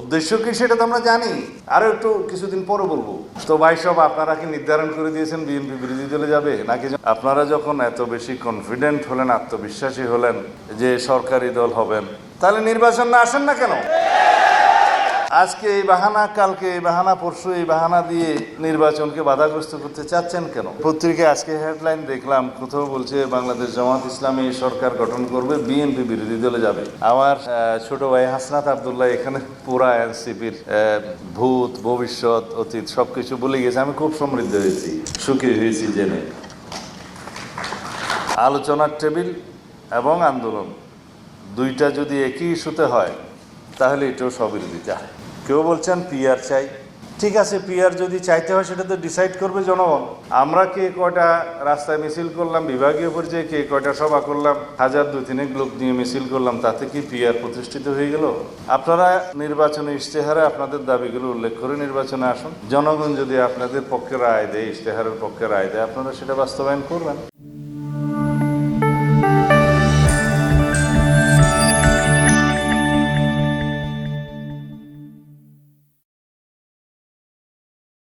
উদ্দেশ্য কি সেটা তো আমরা জানি। আরও একটু কিছুদিন পরে বলব। তো ভাই সব আপনারা কি নির্ধারণ করে দিয়েছেন বিএনপি বিরোধী দলে যাবে? নাকি আপনারা যখন এত বেশি কনফিডেন্ট হলেন, আত্মবিশ্বাসী হলেন যে সরকারি দল হবেন, তাহলে নির্বাচন না আসেন না কেন? আজকে এই বাহানা, কালকে এই বাহানা, পরশু এই বাহানা দিয়ে নির্বাচনকে বাধাগ্রস্ত করতে চাচ্ছেন কেন? পত্রিকায় আজকে হেডলাইন দেখলাম, কোথাও বলছে, বাংলাদেশ জামাত ইসলামী সরকার গঠন করবে, বিএনপি বিরোধী দলে যাবে। আমার ছোট ভাই হাসনাত আবদুল্লাহ এখানে পুরা এনসিপির ভূত, ভবিষ্যৎ, অতীত সবকিছু বলে গেছে। আমি খুব সমৃদ্ধ হয়েছি, সুখী হয়েছি জেনে। আলোচনার টেবিল এবং আন্দোলন, দুইটা যদি একই ইস্যুতে হয়, তাহলে এটাও সবিরোধিতা। হয় কেউ বলছেন পিআর চাই। ঠিক আছে পিআর যদি চাইতে হয় সেটা তো ডিসাইড করবে জনগণ। আমরা কে কয়টা রাস্তায় মিছিল করলাম, বিভাগীয় পর্যায়ে কে কয়টা সভা করলাম, হাজার দুই তিনেক লোক নিয়ে মিছিল করলাম, তাতে কি পিআর প্রতিষ্ঠিত হয়ে গেল? আপনারা নির্বাচনে ইশতেহারে আপনাদের দাবিগুলো উল্লেখ করে নির্বাচনে আসুন। জনগণ যদি আপনাদের পক্ষে রায় দেয়, ইশতেহারের পক্ষে রায় দেয়, আপনারা সেটা বাস্তবায়ন করবেন।